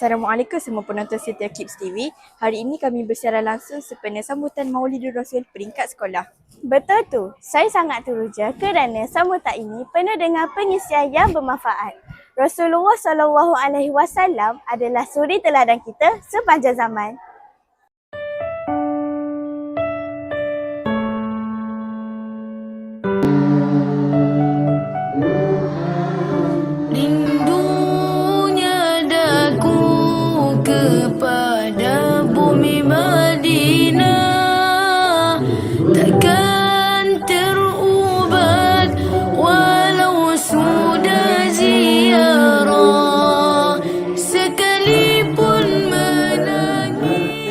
Assalamualaikum semua penonton setia Kids TV. Hari ini kami bersiaran langsung sempena sambutan Maulidur Rasul peringkat sekolah. Betul tu, saya sangat teruja kerana sambutan ini penuh dengan pengisian yang bermanfaat. Rasulullah SAW Alaihi Wasallam adalah suri teladan kita sepanjang zaman. Rindunya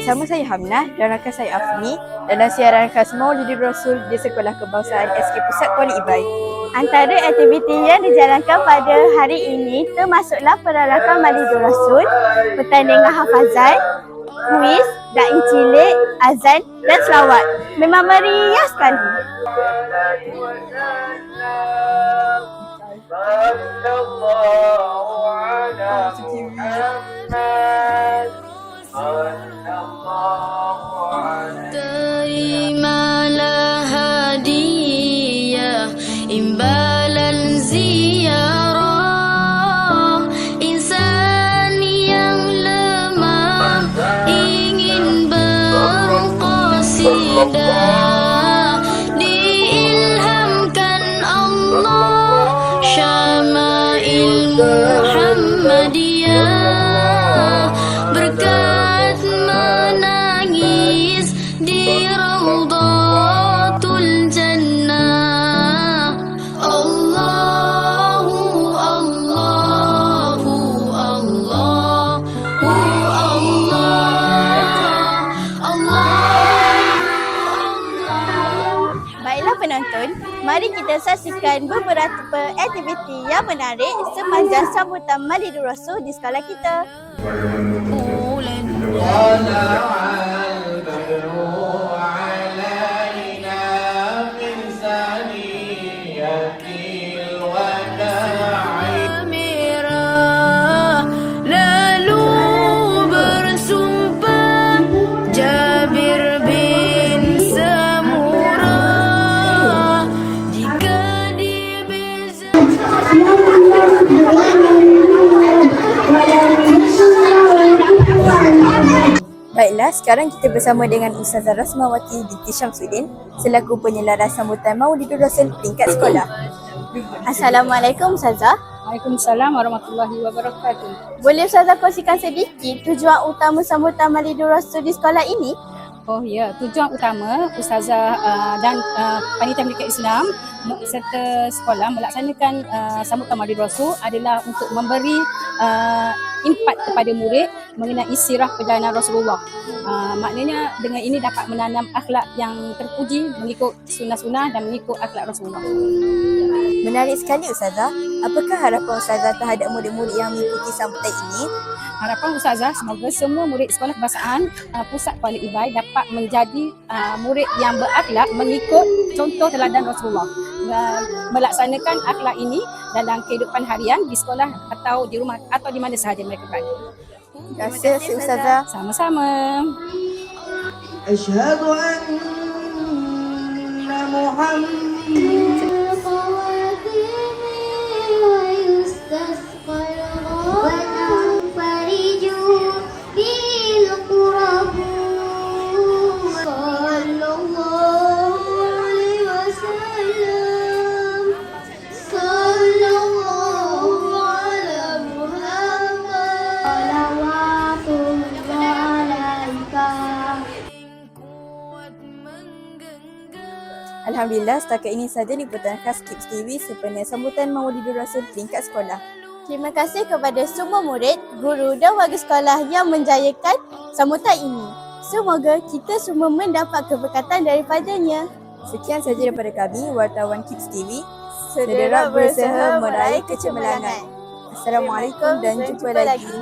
Bersama saya Hamnah dan rakan saya Afni dalam siaran khas Maulidur Rasul di Sekolah Kebangsaan SK Pusat Kuala Ibai. Antara aktiviti yang dijalankan pada hari ini termasuklah perarakan Malidur Rasul, pertandingan hafazan, kuis, da'i cilik, azan dan selawat. Memang meriah sekali. Allah. baiklah penonton, mari kita saksikan beberapa aktiviti yang menarik sepanjang sambutan Maulidur Rasul di sekolah kita. Oh, sekarang kita bersama dengan Ustazah Rasmawati binti Syamsuddin selaku penyelaras sambutan Maulidur Rasul peringkat sekolah. Assalamualaikum Ustazah. Waalaikumsalam warahmatullahi wabarakatuh. Boleh Ustazah kongsikan sedikit tujuan utama sambutan Malidur Rasul di sekolah ini? Oh ya, tujuan utama Ustazah uh, dan uh, Panitia Pendidikan Islam serta sekolah melaksanakan uh, sambutan Maulid Rasul adalah untuk memberi uh, impak kepada murid mengenai sirah perjalanan Rasulullah. Uh, maknanya dengan ini dapat menanam akhlak yang terpuji mengikut sunnah-sunnah dan mengikut akhlak Rasulullah. Menarik sekali Ustazah. Apakah harapan Ustazah terhadap murid-murid yang mengikuti sambutan ini? Harapan Ustazah semoga semua murid Sekolah Kebangsaan uh, Pusat Kuala Ibai dapat menjadi uh, murid yang berakhlak mengikut contoh teladan Rasulullah melaksanakan akhlak ini dalam kehidupan harian di sekolah atau di rumah atau di mana sahaja mereka berada. Terima kasih Cik Ustazah. Sama-sama. Asyhadu anna Muhammad Alhamdulillah setakat ini saja liputan khas Kids TV sempena sambutan Maulidur Rasul peringkat sekolah. Terima kasih kepada semua murid, guru dan warga sekolah yang menjayakan sambutan ini. Semoga kita semua mendapat keberkatan daripadanya. Sekian saja daripada kami, wartawan Kids TV. Sederak berusaha meraih kecemerlangan. Assalamualaikum dan jumpa lagi.